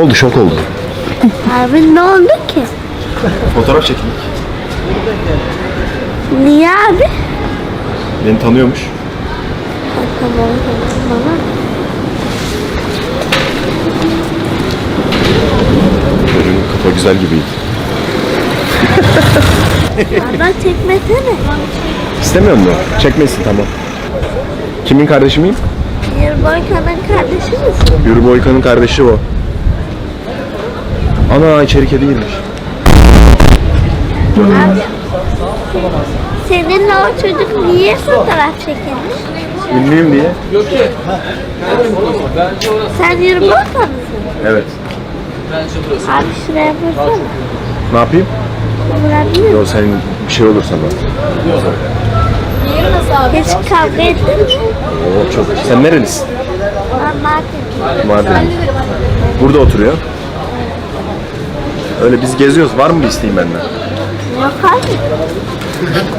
oldu? Şok oldu. Abi ne oldu ki? Fotoğraf çekildik. Niye abi? Beni tanıyormuş. Tamam tamam. Çocuğun kafa güzel gibiydi. Baba çekmesene. İstemiyor mu? Çekmesin tamam. Kimin kardeşi miyim? Yırboyka'nın kardeşi misin? Yürü Boyka'nın kardeşi o. Ana içeri kedi girmiş. Abi. Seninle o çocuk niye fotoğraf çekilmiş? Ünlüyüm diye. Sen Yırboyka mısın? Evet. Abi şuraya vursana. Ne yapayım? Vurabilir miyim? Yo senin bir şey olur sana. Hiç kavga ettin mi? Oo çok. Sen nerelisin? Ben Mardin. Mardin. Burada oturuyor. Öyle biz geziyoruz. Var mı bir isteğin benden? Yok abi.